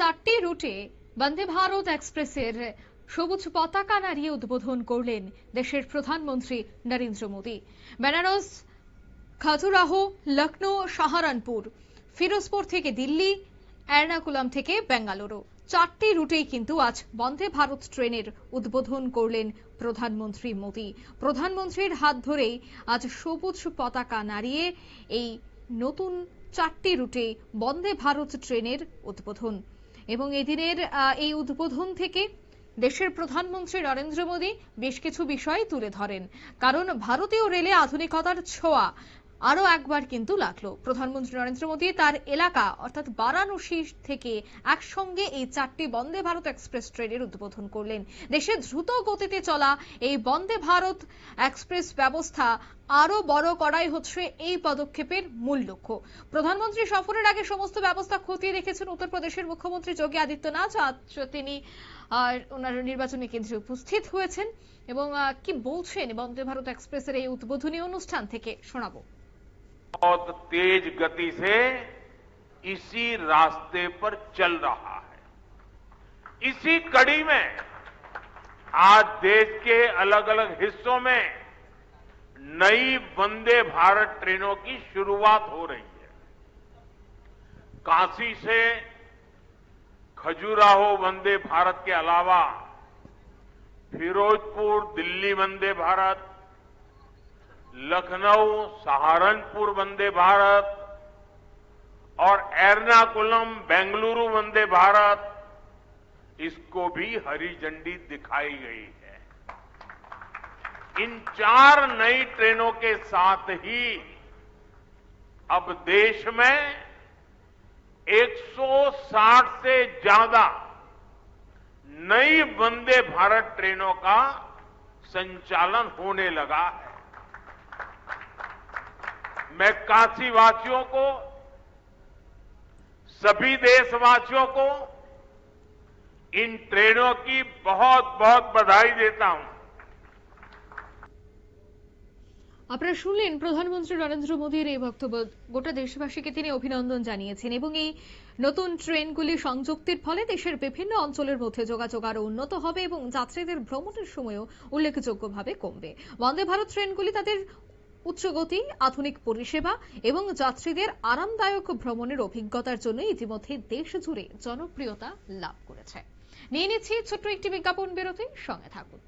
চারটি রুটে বন্দে ভারত এক্সপ্রেসের সবুজ পতাকা নাড়িয়ে উদ্বোধন করলেন দেশের প্রধানমন্ত্রী নরেন্দ্র মোদী। বেনারস, খাজুরাহো, লখনৌ, সাহারানপুর, ফিরোজপুর থেকে দিল্লি, এর্নাকুলাম থেকে বেঙ্গালুরু। চারটি রুটেই কিন্তু আজ বন্দে ভারত ট্রেনের উদ্বোধন করলেন প্রধানমন্ত্রী মোদী। প্রধানমন্ত্রীর হাত ধরেই আজ সবুজ পতাকা নাড়িয়ে এই নতুন চারটি রুটে বন্দে ভারত ট্রেনের উদ্বোধন। এবং এদিনের এই উদ্বোধন থেকে দেশের প্রধানমন্ত্রী নরেন্দ্র মোদী বেশ কিছু বিষয় তুলে ধরেন। কারণ ভারতীয় রেলে আধুনিকতার ছোঁয়া আরও একবার কিন্তু লাগল। প্রধানমন্ত্রী নরেন্দ্র মোদী তার এলাকা, অর্থাৎ বারাণসী থেকে একসঙ্গে এই চারটি বন্দে ভারত এক্সপ্রেস ট্রেনের উদ্বোধন করলেন। দেশে দ্রুত গতিতে চলা এই বন্দে ভারত এক্সপ্রেস ব্যবস্থা আরো বড় করাই হচ্ছে এই পদক্ষেপের মূল লক্ষ্য প্রধানমন্ত্রী সফরের আগে সমস্ত ব্যবস্থা খতিয়ে দেখেছেন উত্তরপ্রদেশের মুখ্যমন্ত্রী যোগী আদিত্যনাথ আজ তিনি আর ওনার নির্বাচনী কেন্দ্রে উপস্থিত হয়েছেন এবং আহ, কি বলছেন বন্দে ভারত এক্সপ্রেসের এই উদ্বোধনী অনুষ্ঠান থেকে শোনাবো बहुत तेज गति से इसी रास्ते पर चल रहा है इसी कड़ी में आज देश के अलग अलग हिस्सों में नई वंदे भारत ट्रेनों की शुरुआत हो रही है। काशी से खजुराहो वंदे भारत के अलावा फिरोजपुर, दिल्ली वंदे भारत, लखनऊ, सहारनपुर वंदे भारत और एर्नाकुलम, बेंगलुरु वंदे भारत, इसको भी हरी झंडी दिखाई गई है। इन चार नई ट्रेनों के साथ ही अब देश में 160 से ज़्यादा नई वंदे भारत ट्रेनों का संचालन होने लगा है। मैं काशीवासियों को, सभी देशवासियों को इन ट्रेनों की बहुत बहुत बधाई देता हूँ। আপনারা শুনলেন প্রধানমন্ত্রী নরেন্দ্র মোদীর এই বক্তব্য। গোটা দেশবাসীকে তিনি অভিনন্দন জানিয়েছেন এবং এই নতুন ট্রেনগুলি সংযুক্তির ফলে দেশের বিভিন্ন অঞ্চলের মধ্যে যোগাযোগ আরও উন্নত হবে এবং যাত্রীদের ভ্রমণের সময়ও উল্লেখযোগ্যভাবে কমবে। বন্দে ভারত ট্রেনগুলি তাদের উচ্চগতি, আধুনিক পরিষেবা এবং যাত্রীদের আরামদায়ক ভ্রমণের অভিজ্ঞতার জন্য ইতিমধ্যে দেশ জুড়ে জনপ্রিয়তা লাভ করেছে। নিয়ে নিচ্ছি ছোট্ট একটি বিজ্ঞাপন বিরতি, সঙ্গে থাকুন।